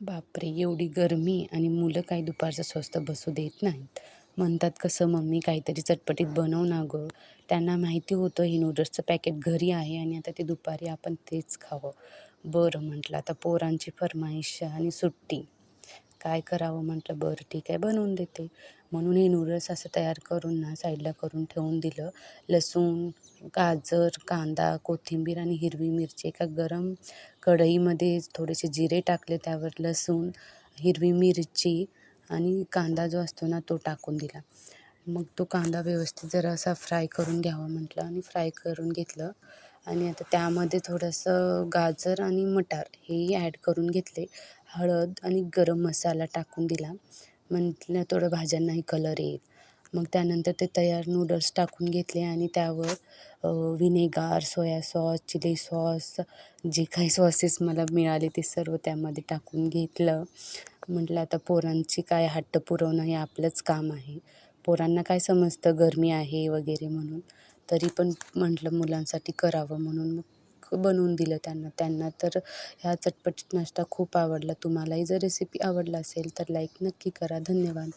बापरे एवढी गरमी आणि मुलं काही दुपारचं स्वस्त बसू देत नाहीत. म्हणतात कसं मम्मी काहीतरी चटपटीत बनव ना गं. त्यांना माहिती होतं हे नूडल्सचं पॅकेट घरी आहे आणि आता ते दुपारी आपण तेच खावं. बरं म्हटलं आता पोरांची फरमाईश आणि सुट्टी. काय करावं म्हटलं बरं ठीक आहे बनवून देते. म्हणून हे नूडल्स असं तयार करून ना साईडला करून ठेवून दिलं. लसूण गाजर कांदा कोथिंबीर आणि हिरवी मिरची एका गरम कढईमध्ये थोडेसे जिरे टाकले त्यावर लसूण हिरवी मिरची आणि कांदा जो असतो ना तो टाकून दिला. मग तो कांदा व्यवस्थित जरा असा फ्राय करून घ्यावा म्हटलं आणि फ्राय करून घेतलं. आणि आता त्यामध्ये थोडंसं गाजर आणि मटार हेही ॲड करून घेतले. हळद आणि गरम मसाला टाकून दिला. म्हटलं थोडं भाज्यांनाही कलर येईल. मग त्यानंतर ते तयार नूडल्स टाकून घेतले आणि त्यावर vinegar soya sauce chilli sauce जे काही सॉसेस मला मिळाले ते सर्व त्यामध्ये टाकून घेतलं. म्हटलं आता पोरांची काय हट्ट पुरवणं हे आपलंच काम आहे. पोरांना काय समजतं गरमी आहे वगैरे म्हणून. तरी पण म्हटलं मुलांसाठी करावं म्हणून मग बनवून दिलं त्यांना. त्यांना तर ह्या चटपटीत नाश्ता खूप आवडला. तुम्हालाही जर रेसिपी आवडला असेल तर लाईक नक्की करा. धन्यवाद.